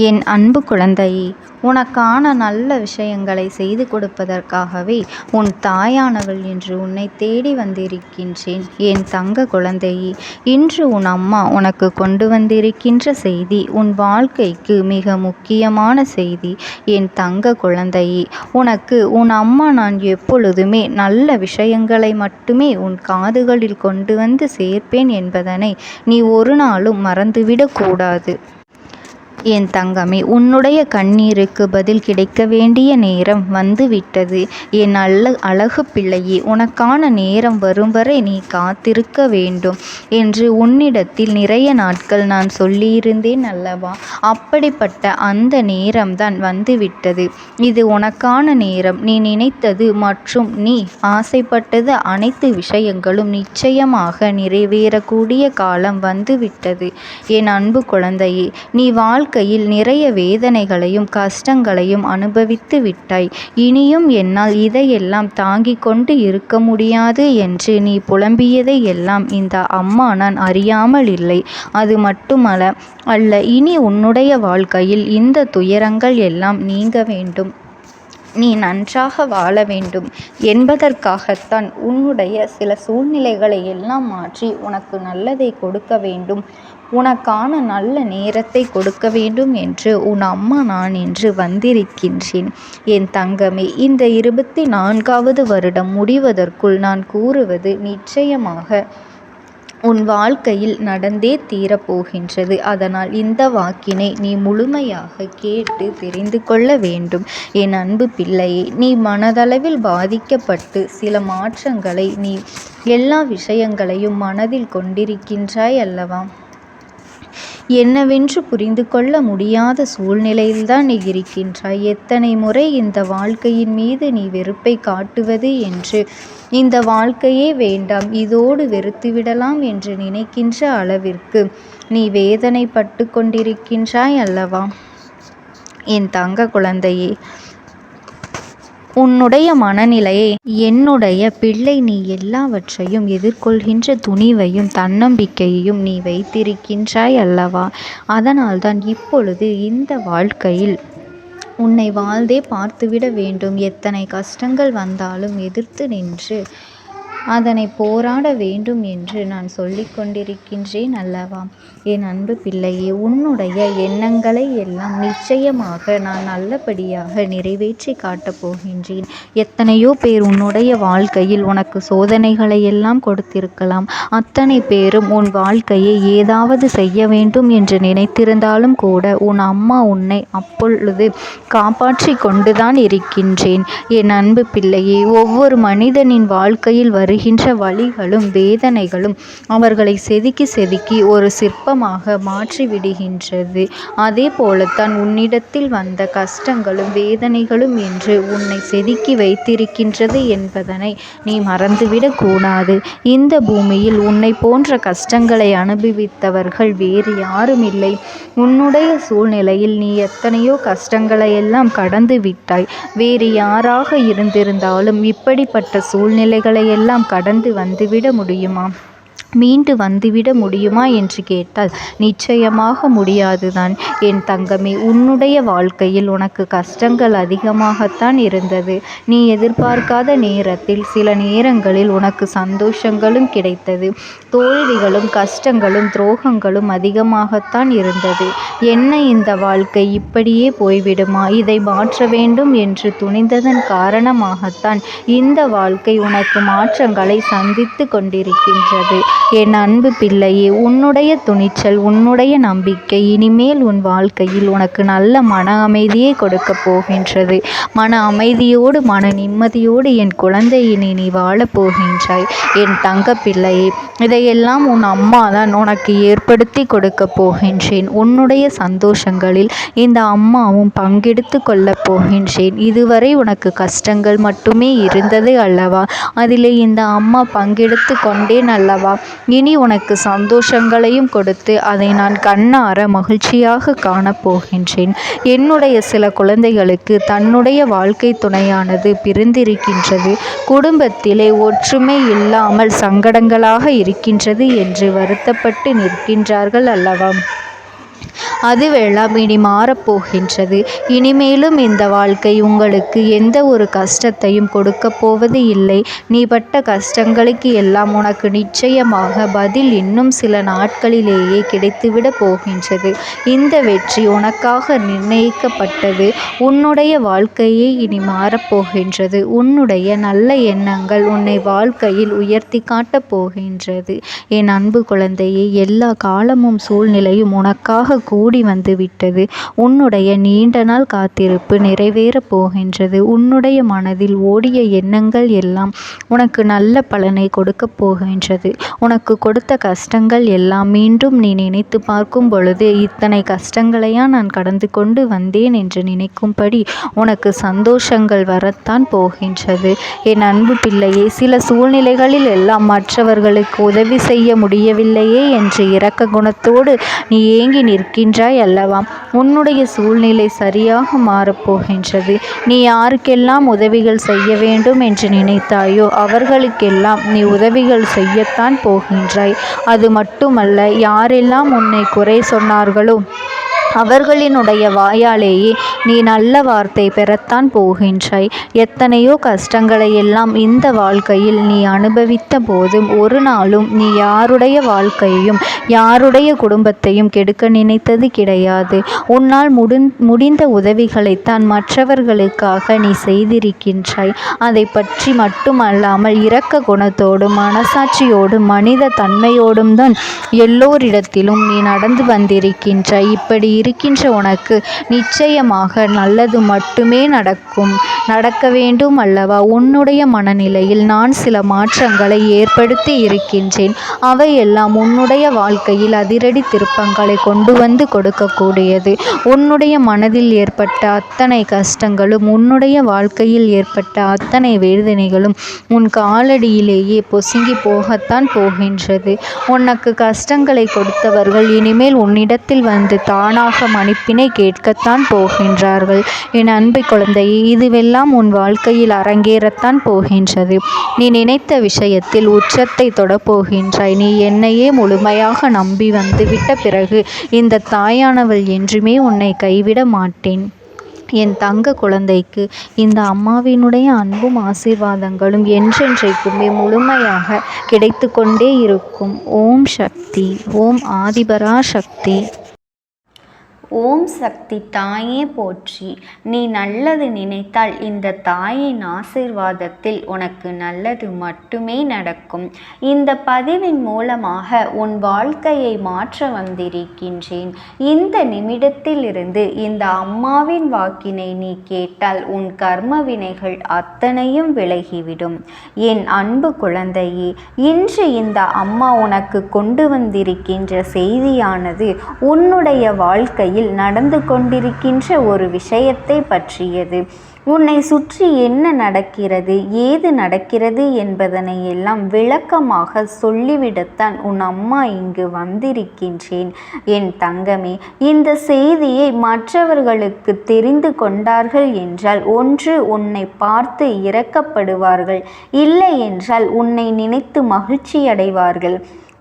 என் அன்பு குழந்தையே உனக்கான நல்ல விஷயங்களை செய்து கொடுப்பதற்காகவே உன் தாயானவள் என்று உன்னை தேடி வந்திருக்கின்றேன். என் தங்க குழந்தையே இன்று உன் அம்மா உனக்கு கொண்டு வந்திருக்கின்ற செய்தி உன் வாழ்க்கைக்கு மிக முக்கியமான செய்தி. என் தங்க குழந்தையே உனக்கு உன் அம்மா நான் எப்பொழுதுமே நல்ல விஷயங்களை மட்டுமே உன் காதுகளில் கொண்டு வந்து சேர்ப்பேன் என்பதனை நீ ஒரு நாளும் மறந்துவிடக்கூடாது. என் தங்கமே உன்னுடைய கண்ணீருக்கு பதில் கிடைக்க வேண்டிய நேரம் வந்துவிட்டது. என் நல்ல அழகு பிள்ளையே உனக்கான நேரம் வரும் வரை நீ காத்திருக்க வேண்டும் என்று உன்னிடத்தில் நிறைய நாட்கள் நான் சொல்லியிருந்தேன் அல்லவா? அப்படிப்பட்ட அந்த நேரம்தான் வந்துவிட்டது. இது உனக்கான நேரம். நீ நினைத்தது மற்றும் நீ ஆசைப்பட்டது அனைத்து விஷயங்களும் நிச்சயமாக நிறைவேறக்கூடிய காலம் வந்துவிட்டது. என் அன்பு குழந்தையே நீ வாழ்க்கை வாழ்க்கையில் நிறைய வேதனைகளையும் கஷ்டங்களையும் அனுபவித்து விட்டாய். இனியும் என்னால் இதையெல்லாம் தாங்கிக் கொண்டு இருக்க முடியாது என்று நீ புலம்பியதை எல்லாம் இந்த அம்மா நான் அறியாமல் இல்லை. அது மட்டுமல்ல அல்ல இனி உன்னுடைய வாழ்க்கையில் இந்த துயரங்கள் எல்லாம் நீங்க வேண்டும். நீ நன்றாக வாழ வேண்டும் என்பதற்காகத்தான் உன்னுடைய சில சூழ்நிலைகளை எல்லாம் மாற்றி உனக்கு நல்லதை கொடுக்க வேண்டும். உனக்கான நல்ல நேரத்தை கொடுக்க வேண்டும் என்று உன் அம்மா நான் என்று வந்திருக்கின்றேன். என் தங்கமே இந்த இருபத்தி நான்காவது வருடம் முடிவதற்குள் நான் கூறுவது நிச்சயமாக உன் வாழ்க்கையில் நடந்தே தீரப்போகின்றது அதனால் இந்த வாக்கினை நீ முழுமையாக கேட்டு தெரிந்து கொள்ள வேண்டும். என் அன்பு பிள்ளையே நீ மனதளவில் பாதிக்கப்பட்டு சில மாற்றங்களை நீ எல்லா விஷயங்களையும் மனதில் கொண்டிருக்கின்றாய் அல்லவா? என்னவென்று புரிந்து கொள்ள முடியாத சூழ்நிலையில்தான் நீ இருக்கின்றாய். எத்தனை முறை இந்த வாழ்க்கையின் மீது நீ வெறுப்பை காட்டுவது என்று. இந்த வாழ்க்கையே வேண்டாம் இதோடு வெறுத்துவிடலாம் என்று நினைக்கின்ற அளவிற்கு நீ வேதனைப்பட்டு கொண்டிருக்கின்றாய் அல்லவா? என் தங்க குழந்தையே உன்னுடைய மனநிலையை என்னுடைய பிள்ளை நீ எல்லாவற்றையும் எதிர்கொள்கின்ற துணிவையும் தன்னம்பிக்கையையும் நீ வைத்திருக்கின்றாய் அல்லவா? அதனால்தான் இப்பொழுது இந்த வாழ்க்கையில் உன்னை வாழ்ந்தே பார்த்துவிட வேண்டும். எத்தனை கஷ்டங்கள் வந்தாலும் எதிர்த்து நின்று அதனை போராட வேண்டும் என்று நான் சொல்லிக் கொண்டிருக்கின்றேன் அல்லவா? என் அன்பு பிள்ளையே உன்னுடைய எண்ணங்களை எல்லாம் நிச்சயமாக நான் நல்லபடியாக நிறைவேற்றி காட்டப் போகின்றேன். எத்தனையோ பேர் உன்னுடைய வாழ்க்கையில் உனக்கு சோதனைகளை எல்லாம் கொடுத்திருக்கலாம். அத்தனை பேரும் உன் வாழ்க்கையை ஏதாவது செய்ய வேண்டும் என்று நினைத்திருந்தாலும் கூட உன் அம்மா உன்னை அப்பொழுது காப்பாற்றி கொண்டுதான் இருக்கின்றேன். என் அன்பு பிள்ளையே ஒவ்வொரு மனிதனின் வாழ்க்கையில் வரும் வருகின்ற வழிகளும் வேதனைகளும் அவர்களை செதுக்கி செதுக்கி ஒரு சிற்பமாக மாற்றி விடுகின்றது அதே போலத்தான் உன்னிடத்தில் வந்த கஷ்டங்களும் வேதனைகளும் என்று உன்னை செதுக்கி வைத்திருக்கின்றது என்பதனை நீ மறந்துவிடக்கூடாது இந்த பூமியில் உன்னை போன்ற கஷ்டங்களை அனுபவித்தவர்கள் வேறு யாரும் இல்லை உன்னுடைய சூழ்நிலையில் நீ எத்தனையோ கஷ்டங்களை எல்லாம் கடந்து விட்டாய் வேறு யாராக இருந்திருந்தாலும் இப்படிப்பட்ட சூழ்நிலைகளை எல்லாம் நாம் கடந்து வந்துவிட முடியுமா மீண்டு வந்துவிட முடியுமா என்று கேட்டால் நிச்சயமாக முடியாதுதான். என் தங்கமே உன்னுடைய வாழ்க்கையில் உனக்கு கஷ்டங்கள் அதிகமாகத்தான் இருந்தது. நீ எதிர்பார்க்காத நேரத்தில் சில நேரங்களில் உனக்கு சந்தோஷங்களும் கிடைத்தது. தோல்விகளும் கஷ்டங்களும் துரோகங்களும் அதிகமாகத்தான் இருந்தது. என்ன இந்த வாழ்க்கை? இப்படியே போய்விடுமா? இதை மாற்ற வேண்டும் என்று துணிந்ததன் காரணமாகத்தான் இந்த வாழ்க்கை உனக்கு மாற்றங்களை சந்தித்து கொண்டிருக்கின்றது. என் அன்பு பிள்ளையே உன்னுடைய துணிச்சல் உன்னுடைய நம்பிக்கை இனிமேல் உன் வாழ்க்கையில் உனக்கு நல்ல மன அமைதியை கொடுக்கப் போகின்றது. மன அமைதியோடு மன நிம்மதியோடு என் குழந்தையினை நீ வாழப் போகின்றாய். என் தங்க பிள்ளையே இதையெல்லாம் உன் அம்மா தான் உனக்கு ஏற்படுத்தி கொடுக்க போகின்றேன். உன்னுடைய சந்தோஷங்களில் இந்த அம்மாவும் பங்கெடுத்து கொள்ளப் போகின்றேன். இதுவரை உனக்கு கஷ்டங்கள் மட்டுமே இருந்தது அல்லவா? அதிலே இந்த அம்மா பங்கெடுத்து கொண்டேன் அல்லவா? இனி உனக்கு சந்தோஷங்களையும் கொடுத்து அதை நான் கண்ணார மகிழ்ச்சியாக காணப்போகின்றேன் என்னுடைய சில குழந்தைகளுக்கு தன்னுடைய வாழ்க்கை துணையானது பிரிந்திருக்கின்றது. குடும்பத்திலே ஒற்றுமை இல்லாமல் சங்கடங்களாக இருக்கின்றது என்று வருத்தப்பட்டு நிற்கின்றார்கள் அல்லவா? அதுவெல்லாம் இனி மாறப்போகின்றது. இனிமேலும் இந்த வாழ்க்கை உங்களுக்கு எந்த ஒரு கஷ்டத்தையும் கொடுக்கப் போவது இல்லை. நீ பட்ட கஷ்டங்களுக்கு எல்லாம் உனக்கு நிச்சயமாக பதில் இன்னும் சில நாட்களிலேயே கிடைத்துவிடப் போகின்றது. இந்த வெற்றி உனக்காக நிர்ணயிக்கப்பட்டது. உன்னுடைய வாழ்க்கையே இனி மாறப்போகின்றது. உன்னுடைய நல்ல எண்ணங்கள் உன்னை வாழ்க்கையில் உயர்த்தி காட்டப் போகின்றது. என் அன்பு குழந்தையே எல்லா காலமும் சூழ்நிலையும் உனக்காக கூடி வந்து விட்டது உன்னுடைய நீண்ட நாள் காத்திருப்பு நிறைவேறப் போகின்றது. உன்னுடைய மனதில் ஓடிய எண்ணங்கள் எல்லாம் உனக்கு நல்ல பலனை கொடுக்கப் போகின்றது. உனக்கு கொடுத்த கஷ்டங்கள் எல்லாம் மீண்டும் நீ நினைத்து பார்க்கும் பொழுது இத்தனை கஷ்டங்களையா நான் கடந்து கொண்டு வந்தேன் என்று நினைக்கும்படி உனக்கு சந்தோஷங்கள் வரத்தான் போகின்றது. என் அன்பு பிள்ளையே சில சூழ்நிலைகளில் எல்லாம் மற்றவர்களுக்கு உதவி செய்ய முடியவில்லையே என்று இரக்க குணத்தோடு நீ ஏங்கி இருக்கின்றாய் அல்லவா உன்னுடைய சூழ்நிலை சரியாக மாறப்போகின்றது. நீ யாருக்கெல்லாம் உதவிகள் செய்ய வேண்டும் என்று நினைத்தாயோ அவர்களுக்கெல்லாம் நீ உதவிகள் செய்யத்தான் போகின்றாய். அது மட்டுமல்ல யாரெல்லாம் உன்னை குறை சொன்னார்களோ அவர்களினுடைய வாயாலேயே நீ நல்ல வார்த்தை பெறத்தான் போகின்றாய். எத்தனையோ கஷ்டங்களை எல்லாம் இந்த வாழ்க்கையில் நீ அனுபவித்த போதும் ஒரு நாளும் நீ யாருடைய வாழ்க்கையையும் யாருடைய குடும்பத்தையும் கெடுக்க நினைத்தது கிடையாது. உன்னால் முடிந் முடிந்த உதவிகளைத்தான் மற்றவர்களுக்காக நீ செய்திருக்கின்றாய். அதை பற்றி மட்டுமல்லாமல் இரக்க குணத்தோடும் மனசாட்சியோடும் மனித தன்மையோடும் தான் எல்லோரிடத்திலும் நீ நடந்து வந்திருக்கின்றாய். இப்படி இருக்கின்ற உனக்கு நிச்சயமாக நல்லது மட்டுமே நடக்கும். நடக்க வேண்டும் அல்லவா? உன்னுடைய மனநிலையில் நான் சில மாற்றங்களை ஏற்படுத்தி இருக்கின்றேன். அவையெல்லாம் உன்னுடைய வாழ்க்கையில் அதிரடி திருப்பங்களை கொண்டு வந்து கொடுக்கக்கூடியது. உன்னுடைய மனதில் ஏற்பட்ட அத்தனை கஷ்டங்களும் உன்னுடைய வாழ்க்கையில் ஏற்பட்ட அத்தனை வேதனைகளும் உன் காலடியிலேயே பொசுங்கி போகத்தான் போகின்றது. உனக்கு கஷ்டங்களை கொடுத்தவர்கள் இனிமேல் உன்னிடத்தில் வந்து தானாக மன்னிப்பினை கேட்கத்தான் போகின்றார்கள். என் அன்பு குழந்தையே இதுவெல்லாம் உன் வாழ்க்கையில் அரங்கேறத்தான் போகின்றது. நீ நினைத்த விஷயத்தில் உச்சத்தை தொடப்போகின்றாய். நீ என்னையே முழுமையாக நம்பி வந்துவிட்ட பிறகு இந்த தாயானவள் என்றுமே உன்னை கைவிட மாட்டேன். என் தங்க குழந்தைக்கு இந்த அம்மாவினுடைய அன்பும் ஆசீர்வாதங்களும் என்றென்றைக்குமே முழுமையாக கிடைத்து கொண்டே இருக்கும். ஓம் சக்தி ஓம் ஆதிபரா சக்தி ஓம் சக்தி தாயே போற்றி. நீ நல்லது நினைத்தால் இந்த தாயின் ஆசிர்வாதத்தில் உனக்கு நல்லது மட்டுமே நடக்கும். இந்த பதிவின் மூலமாக உன் வாழ்க்கையை மாற்ற வந்திருக்கின்றேன். இந்த நிமிடத்திலிருந்து இந்த அம்மாவின் வாக்கினை நீ கேட்டால் உன் கர்ம வினைகள் அத்தனையும் விலகிவிடும். என் அன்பு குழந்தையே இன்று இந்த அம்மா உனக்கு கொண்டு வந்திருக்கின்ற செய்தியானது உன்னுடைய வாழ்க்கையில் நடந்து கொண்டிருக்கின்ற ஒரு விஷயத்தை பற்றியது. உன்னை சுற்றி என்ன நடக்கிறது ஏது நடக்கிறது என்பதனை எல்லாம் விளக்கமாக சொல்லிவிடத்தான் உன் அம்மா இங்கு வந்திருக்கின்றேன். என் தங்கமே இந்த செய்தியை மற்றவர்களுக்கு தெரிந்து கொண்டார்கள் என்றால் ஒன்று உன்னை பார்த்து இறக்கப்படுவார்கள் இல்லை என்றால் உன்னை நினைத்து மகிழ்ச்சி அடைவார்கள்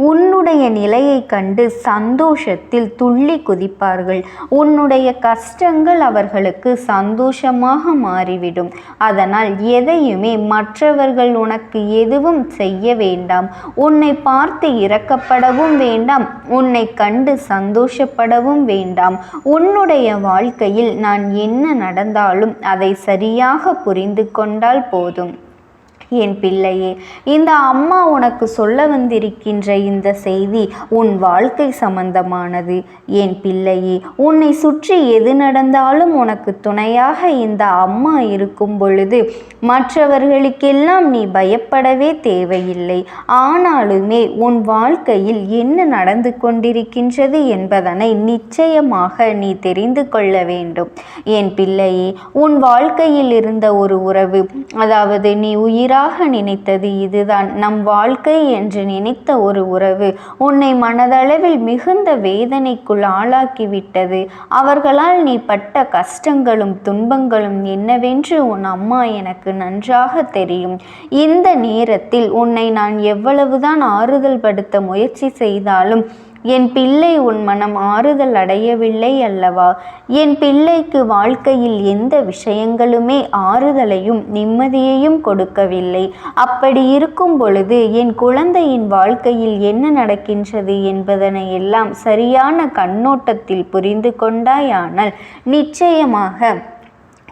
உன்னுடைய நிலையை கண்டு சந்தோஷத்தில் துள்ளி குதிப்பார்கள். உன்னுடைய கஷ்டங்கள் அவர்களுக்கு சந்தோஷமாக மாறிவிடும். அதனால் எதையுமே மற்றவர்கள் உனக்கு எதுவும் செய்ய வேண்டாம். உன்னை பார்த்து இறக்கப்படவும் வேண்டாம். உன்னை கண்டு சந்தோஷப்படவும் வேண்டாம். உன்னுடைய வாழ்க்கையில் நான் என்ன நடந்தாலும் அதை சரியாக புரிந்து கொண்டால் போதும். என் பிள்ளையே இந்த அம்மா உனக்கு சொல்ல வந்திருக்கின்ற இந்த செய்தி உன் வாழ்க்கை சம்பந்தமானது. என் பிள்ளையே உன்னை சுற்றி எது நடந்தாலும் உனக்கு துணையாக இந்த அம்மா இருக்கும் பொழுது மற்றவர்களுக்கெல்லாம் நீ பயப்படவே தேவையில்லை. ஆனாலுமே உன் வாழ்க்கையில் என்ன நடந்து கொண்டிருக்கின்றது என்பதனை நிச்சயமாக நீ தெரிந்து கொள்ள வேண்டும். என் பிள்ளையே உன் வாழ்க்கையில் இருந்த ஒரு உறவு அதாவது நீ உயிர் உயிராக நினைத்தது இதுதான். நம் வாழ்க்கை என்று நினைத்த ஒரு உறவு உன்னை மனதளவில் மிகுந்த வேதனைக்குள் ஆளாக்கிவிட்டது. அவர்களால் நீ பட்ட கஷ்டங்களும் துன்பங்களும் என்னவென்று உன் அம்மா எனக்கு நன்றாக தெரியும். இந்த நேரத்தில் உன்னை நான் எவ்வளவுதான் ஆறுதல் படுத்த முயற்சி செய்தாலும் என் பிள்ளை உன் மனம் ஆறுதல் அடையவில்லை அல்லவா? என் பிள்ளைக்கு வாழ்க்கையில் எந்த விஷயங்களுமே ஆறுதலையும் நிம்மதியையும் கொடுக்கவில்லை. அப்படி இருக்கும் பொழுது என் குழந்தையின் வாழ்க்கையில் என்ன நடக்கின்றது என்பதனை எல்லாம் சரியான கண்ணோட்டத்தில் புரிந்து கொண்டாயானால் நிச்சயமாக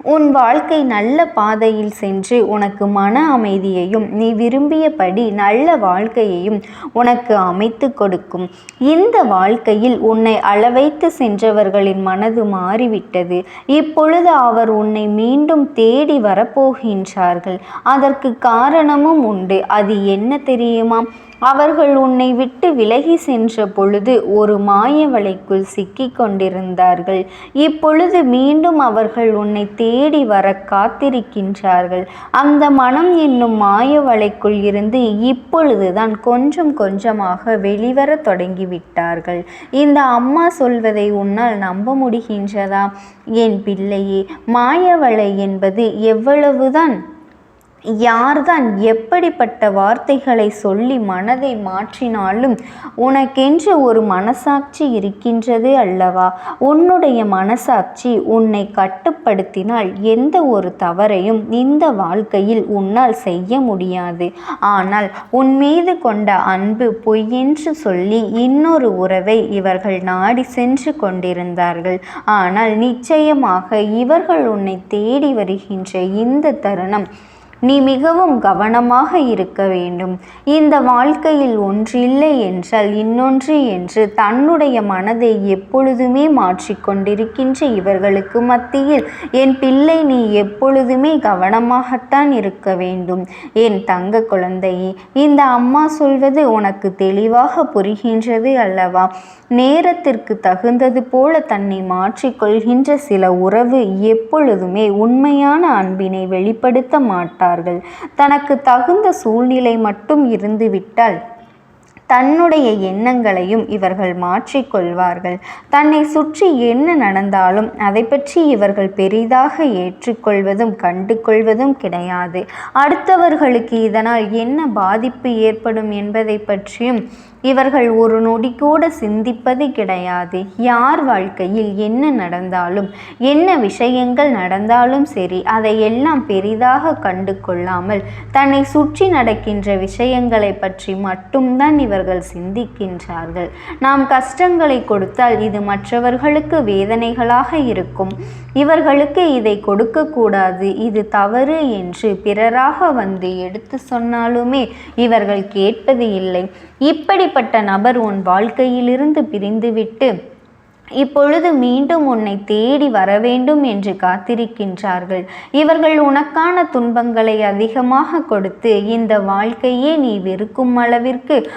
உன் வாழ்க்கை நல்ல பாதையில் சென்று உனக்கு மன அமைதியையும் நீ விரும்பியபடி நல்ல வாழ்க்கையையும் உனக்கு அமைத்து கொடுக்கும். இந்த வாழ்க்கையில் உன்னை அளவைத்து சென்றவர்களின் மனது மாறிவிட்டது. இப்பொழுது அவர் உன்னை மீண்டும் தேடி வரப்போகின்றார்கள். அதற்கு காரணமும் உண்டு. அது என்ன தெரியுமா அவர்கள் உன்னை விட்டு விலகி சென்ற பொழுது ஒரு மாய வலைக்குள் சிக்கிக் கொண்டிருந்தார்கள். இப்பொழுது மீண்டும் அவர்கள் உன்னை தேடி வர காத்திருக்கின்றார்கள். அந்த மனம் என்னும் மாய வலைக்குள் இருந்து இப்பொழுதுதான் கொஞ்சம் கொஞ்சமாக வெளிவர தொடங்கிவிட்டார்கள். இந்த அம்மா சொல்வதை உன்னால் நம்ப முடிகின்றதா? என் பிள்ளையே மாயவலை என்பது எவ்வளவுதான் யார்தான் எப்படிப்பட்ட வார்த்தைகளை சொல்லி மனதை மாற்றினாலும் உனக்கென்று ஒரு மனசாட்சி இருக்கின்றது அல்லவா? உன்னுடைய மனசாட்சி உன்னை கட்டுப்படுத்தினால் எந்த ஒரு தவறையும் இந்த வாழ்க்கையில் உன்னால் செய்ய முடியாது. ஆனால் உன் மீது கொண்ட அன்பு பொய்யென்று சொல்லி இன்னொரு உறவை இவர்கள் நாடி சென்று கொண்டிருந்தார்கள். ஆனால் நிச்சயமாக இவர்கள் உன்னை தேடி வருகின்ற இந்த தருணம் நீ மிகவும் கவனமாக இருக்க வேண்டும். இந்த வாழ்க்கையில் ஒன்றில்லை என்றால் இன்னொன்று என்று தன்னுடைய மனதை எப்பொழுதுமே மாற்றிக்கொண்டிருக்கின்ற இவர்களுக்கு மத்தியில் என் பிள்ளை நீ எப்பொழுதுமே கவனமாகத்தான் இருக்க வேண்டும். என் தங்க குழந்தையே இந்த அம்மா சொல்வது உனக்கு தெளிவாக புரிகின்றது அல்லவா? நேரத்திற்கு தகுந்தது போல தன்னை மாற்றிக்கொள்கின்ற சில உறவு எப்பொழுதுமே உண்மையான அன்பினை வெளிப்படுத்த மாட்டார்கள் தனக்கு தகுந்த சூழ்நிலை மட்டும் இருந்துவிட்டால் தன்னுடைய எண்ணங்களையும் இவர்கள் மாற்றிக்கொள்வார்கள் தன்னை சுற்றி என்ன நடந்தாலும் அதை பற்றி இவர்கள் பெரிதாக ஏற்றுக்கொள்வதும் கண்டு கொள்வதும் கிடையாது. அடுத்தவர்களுக்கு இதனால் என்ன பாதிப்பு ஏற்படும் என்பதை பற்றியும் இவர்கள் ஒரு நொடி கூட சிந்திப்பது கிடையாது. யார் வாழ்க்கையில் என்ன நடந்தாலும் என்ன விஷயங்கள் நடந்தாலும் சரி அதையெல்லாம் பெரிதாக கண்டு கொள்ளாமல் தன்னை சுற்றி நடக்கின்ற விஷயங்களை பற்றி மட்டும்தான் இவர்கள் சிந்திக்கின்றார்கள். நாம் கஷ்டங்களை கொடுத்தால் இது மற்றவர்களுக்கு வேதனைகளாக இருக்கும். இவர்களுக்கு இதை கொடுக்கக்கூடாது. இது தவறு என்று பிறராக வந்து எடுத்து சொன்னாலுமே இவர்கள் கேட்பது இல்லை. இப்படிப்பட்ட நபர் உன் வாழ்க்கையிலிருந்து பிரிந்துவிட்டு இப்பொழுது மீண்டும் உன்னை தேடி வர வேண்டும் என்று காத்திருக்கின்றார்கள். இவர்கள் உனக்கான துன்பங்களை அதிகமாக கொடுத்து இந்த வாழ்க்கையே நீ வெறுக்கும் அளவிற்கு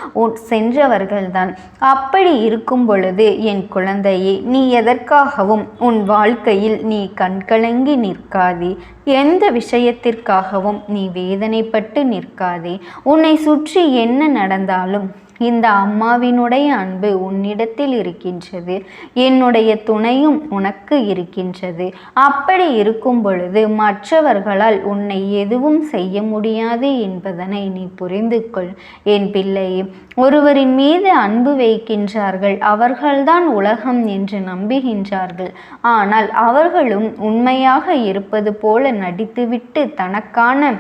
சென்றவர்கள்தான். அப்படி இருக்கும் பொழுது என் குழந்தையே நீ எதற்காகவும் உன் வாழ்க்கையில் நீ கண்கலங்கி நிற்காதே. எந்த விஷயத்திற்காகவும் நீ வேதனைப்பட்டு நிற்காதே. உன்னை சுற்றி என்ன நடந்தாலும் இந்த அம்மாவினுடைய அன்பு உன்னிடத்தில் இருக்கின்றது. என்னுடைய துணையும் உனக்கு இருக்கின்றது. அப்படி இருக்கும் பொழுது மற்றவர்களால் உன்னை எதுவும் செய்ய முடியாது என்பதனை நீ புரிந்து கொள் என் பிள்ளையே ஒருவரின் மீது அன்பு வைக்கின்றார்கள் அவர்கள்தான் உலகம் என்று நம்புகின்றார்கள். ஆனால் அவர்களும் உண்மையாக இருப்பது போல நடித்துவிட்டு தனக்கான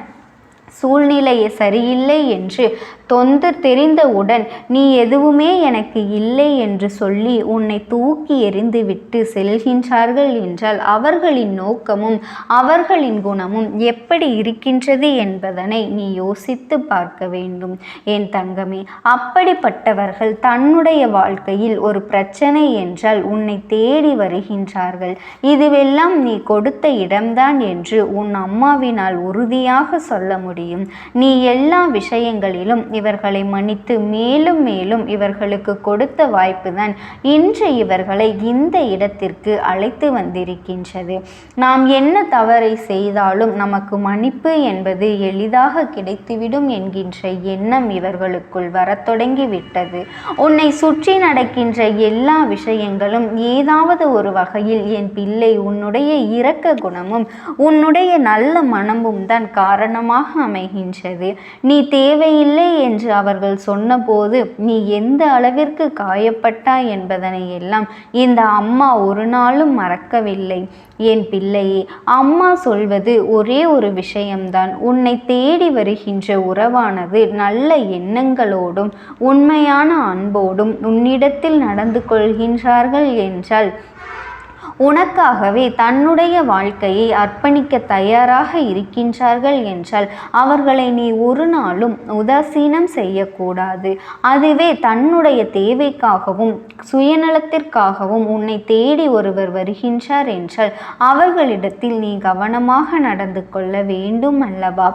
சூழ்நிலை சரியில்லை என்று தொந்து தெரிந்தவுடன் நீ எதுவுமே எனக்கு இல்லை என்று சொல்லி உன்னை தூக்கி எறிந்துவிட்டு செல்கின்றார்கள் என்றால் அவர்களின் நோக்கமும் அவர்களின் குணமும் எப்படி இருக்கின்றது என்பதனை நீ யோசித்து பார்க்க வேண்டும். என் தங்கமே அப்படிப்பட்டவர்கள் தன்னுடைய வாழ்க்கையில் ஒரு பிரச்சனை என்றால் உன்னை தேடி வருகின்றார்கள். இதுவெல்லாம் நீ கொடுத்த இடம்தான் என்று உன் அம்மாவினால் உறுதியாக சொல்ல முடியும். நீ எல்லா விஷயங்களிலும் இவர்களை மன்னித்து மேலும் மேலும் இவர்களுக்கு கொடுத்த வாய்ப்புதான் இன்று இவர்களை இந்த இடத்திற்கு அழைத்து வந்திருக்கின்றது. நாம் என்ன தவறை செய்தாலும் நமக்கு மன்னிப்பு என்பது எளிதாக கிடைத்துவிடும் என்கின்ற எண்ணம் இவர்களுக்குள் வரத் தொடங்கிவிட்டது. உன்னை சுற்றி நடக்கின்ற எல்லா விஷயங்களும் ஏதாவது ஒரு வகையில் என் பிள்ளை உன்னுடைய இரக்க குணமும் உன்னுடைய நல்ல மனமும் தான் காரணமாக அமைகின்றது. நீ தேவையில்லை என்று அவர்கள் சொன்னபோது நீ எந்த அளவிற்கு காயப்பட்டாய் என்பதனை எல்லாம் இந்த அம்மா ஒரு நாளும் மறக்கவில்லை. என் பிள்ளையே அம்மா சொல்வது ஒரே ஒரு விஷயம்தான். உன்னை தேடி வருகின்ற உறவானது நல்ல எண்ணங்களோடும் உண்மையான அன்போடும் உன்னிடத்தில் நடந்து கொள்கின்றார்கள் என்றால் உனக்காகவே தன்னுடைய வாழ்க்கையை அர்ப்பணிக்க தயாராக இருக்கின்றார்கள் என்றால் அவர்களை நீ ஒரு நாளும் உதாசீனம் செய்யக்கூடாது. அதுவே தன்னுடைய தேவைக்காகவும் சுயநலத்திற்காகவும் உன்னை தேடி ஒருவர் வருகின்றார் என்றால் அவர்களிடத்தில் நீ கவனமாக நடந்து கொள்ள வேண்டும் அல்லவா?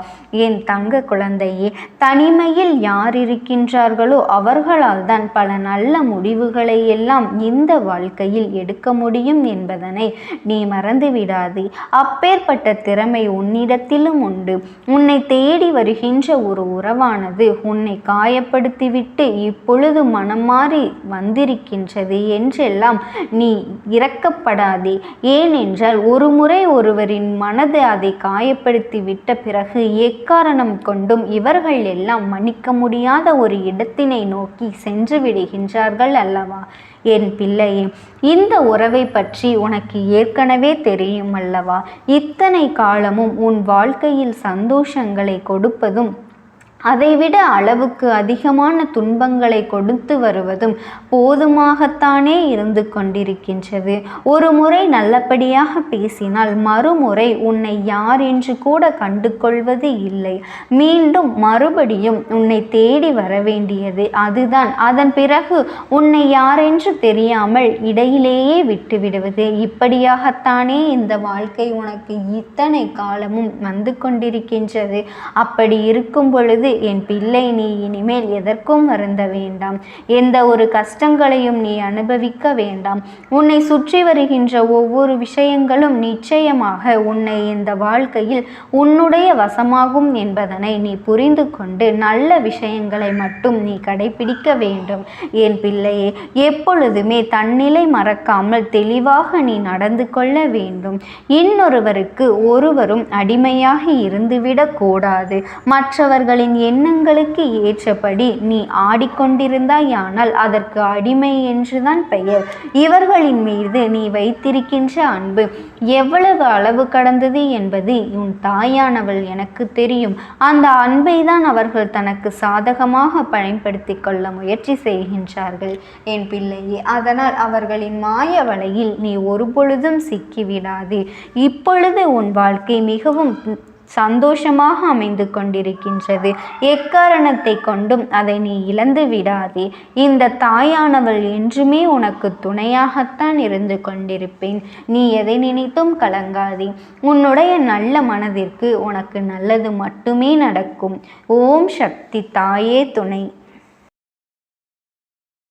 என் தங்க குழந்தையே தனிமையில் யார் இருக்கின்றார்களோ அவர்களால் தான் பல நல்ல முடிவுகளை எல்லாம் இந்த வாழ்க்கையில் எடுக்க முடியும் என்பது என்பதனை நீ மறந்து விடாதே. அப்பேற்பட்ட திறமை உன்னிடத்திலும் உண்டு. உன்னை தேடி வருகின்ற ஒரு உறவானது உன்னை காயப்படுத்திவிட்டு இப்பொழுது மனம் மாறி வந்திருக்கின்றது என்றெல்லாம் நீ இறக்கப்படாதே ஏனென்றால் ஒரு முறை ஒருவரின் மனது அதை காயப்படுத்தி விட்ட பிறகு எக்காரணம் கொண்டும் இவர்கள் எல்லாம் மன்னிக்க முடியாத ஒரு இடத்தினை நோக்கி சென்று விடுகின்றார்கள் அல்லவா? என் பிள்ளையே இந்த உறவை பற்றி உனக்கு ஏற்கனவே தெரியும் அல்லவா இத்தனை காலமும் உன் வாழ்க்கையில் சந்தோஷங்களை கொடுப்பதும் அதைவிட அளவுக்கு அதிகமான துன்பங்களை கொடுத்து வருவதும் போதுமாகத்தானே இருந்து கொண்டிருக்கின்றது. ஒரு முறை நல்லபடியாக பேசினால் மறுமுறை உன்னை யார் என்று கூட கண்டு கொள்வது இல்லை. மீண்டும் மறுபடியும் உன்னை தேடி வர வேண்டியது அதுதான். அதன் பிறகு உன்னை யாரென்று தெரியாமல் இடையிலேயே விட்டுவிடுவது இப்படியாகத்தானே இந்த வாழ்க்கை உனக்கு இத்தனை காலமும் வந்து கொண்டிருக்கின்றது. அப்படி இருக்கும் பொழுது என் பிள்ளை நீ இனிமேல் எதற்கும் வருந்த வேண்டாம். எந்த ஒரு கஷ்டங்களையும் நீ அனுபவிக்க வேண்டாம். உன்னை சுற்றி வருகின்ற ஒவ்வொரு விஷயங்களும் நிச்சயமாக உன்னை இந்த வாழ்க்கையில் உன்னுடைய வசமாகும் என்பதனை நீ புரிந்து கொண்டு நல்ல விஷயங்களை மட்டும் நீ கடைபிடிக்க வேண்டும். என் பிள்ளையே எப்பொழுதுமே தன்னிலை மறக்காமல் தெளிவாக நீ நடந்து கொள்ள வேண்டும். இன்னொருவருக்கு ஒருவரும் அடிமையாக இருந்துவிடக்கூடாது மற்றவர்களின் எண்ணங்களுக்கு ஏற்றபடி நீ ஆடிக்கொண்டிருந்தாயானால் அதற்கு அடிமை என்றுதான் பெயர். இவர்களின் மீது நீ வைத்திருக்கின்ற அன்பு எவ்வளவு அளவு கடந்தது என்பது உன் தாயானவள் எனக்கு தெரியும். அந்த அன்பை தான் அவர்கள் தனக்கு சாதகமாக பயன்படுத்தி கொள்ள முயற்சி செய்கின்றார்கள். என் பிள்ளையே அதனால் அவர்களின் மாய வலையில் நீ ஒரு பொழுதும் சிக்கிவிடாதே. இப்பொழுது உன் வாழ்க்கை மிகவும் சந்தோஷமாக அமைந்து கொண்டிருக்கின்றது. எக்காரணத்தை கொண்டும் அதை நீ இழந்து விடாதே. இந்த தாயானவள் என்றுமே உனக்கு துணையாகத்தான் இருந்து கொண்டிருப்பேன். நீ எதை நினைத்தும் கலங்காதே. உன்னுடைய நல்ல மனதிற்கு உனக்கு நல்லது மட்டுமே நடக்கும். ஓம் சக்தி தாயே துணை.